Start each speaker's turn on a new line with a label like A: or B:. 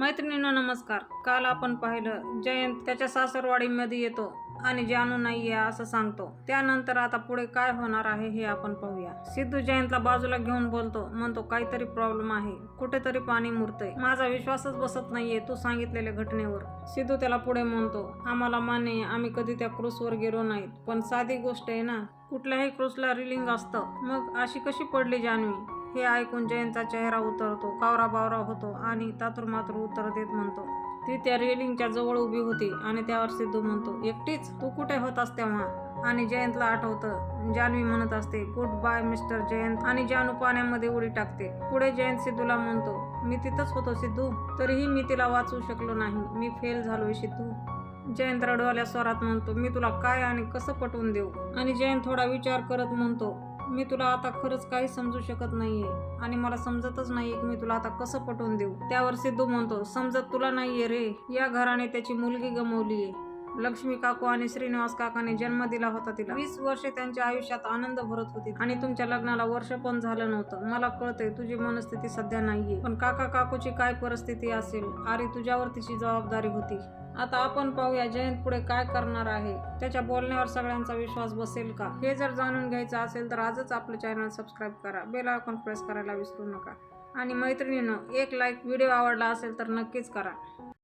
A: मैत्रिणींनो नमस्कार. काल आपण पाहिलं जयंत त्याच्या सासरवाडीमध्ये येतो आणि जानू नाहीये असं सांगतो. त्यानंतर आता पुढे काय होणार आहे हे आपण पाहूया. सिद्धू जयंतला बाजूला घेऊन बोलतो म्हणतो काहीतरी प्रॉब्लेम आहे. कुठेतरी पाणी मुरतंय. माझा विश्वासच बसत नाहीये तू सांगितलेल्या घटनेवर. सिद्धू त्याला पुढे म्हणतो आम्हाला मान्य आम्ही कधी त्या क्रूसवर गेलो नाहीत. पण साधी गोष्ट आहे ना कुठल्याही क्रूसला रिलिंग असतं. मग अशी कशी पडली जान्हवी हे ऐकून जयंतचा चेहरा उतरतो कावरा बावरा होतो आणि तातुरमातुर उत्तर देत म्हणतो ती त्या रेलिंगच्या जवळ उभी होती आणि त्यावर सिद्धू म्हणतो एकटीच? तू कुठे होतास तेव्हा? आणि जयंतला आठवतं जान्हवी म्हणत असते गुड बाय मिस्टर जयंत. आणि जानू पाण्यामध्ये उडी टाकते. पुढे जयंत सिद्धूला म्हणतो मी तिथंच होतो सिद्धू. तरीही मी तिला वाचवू शकलो नाही. मी फेल झालोय सिद्धू. जयंत रडवाल्या स्वरात म्हणतो मी तुला काय आणि कसं पटवून देऊ? आणि जयंत थोडा विचार करत म्हणतो मी तुला आता खरंच काही समजू शकत नाहीये. आणि मला समजतच नाहीये की मी तुला आता कसं पटवून देऊ. त्यावर सिद्धू म्हणतो समजत तुला नाहीये रे. या घराने त्याची मुलगी गमवलीये. लक्ष्मी काकू आणि श्रीनिवास काकाने जन्म दिला होता तिला. वीस वर्षे त्यांच्या आयुष्यात आनंद भरत होती. आणि तुमच्या लग्नाला वर्ष पण झालं नव्हतं. मला कळतंय तुझी मनस्थिती सध्या नाहीये. पण काका काकूची काय परिस्थिती असेल अरे तुझ्यावर तिची जबाबदारी होती. आता आपण पाहूया जयंत पुढे काय करणार आहे. त्याच्या बोलण्यावर सगळ्यांचा विश्वास बसेल का? हे जर जाणून घ्यायचं असेल तर आजच आपलं चॅनल सबस्क्राईब करा. बेल आयकॉन प्रेस करायला विसरू नका. आणि मैत्रिणीनं एक लाईक व्हिडिओ आवडला असेल तर नक्कीच करा.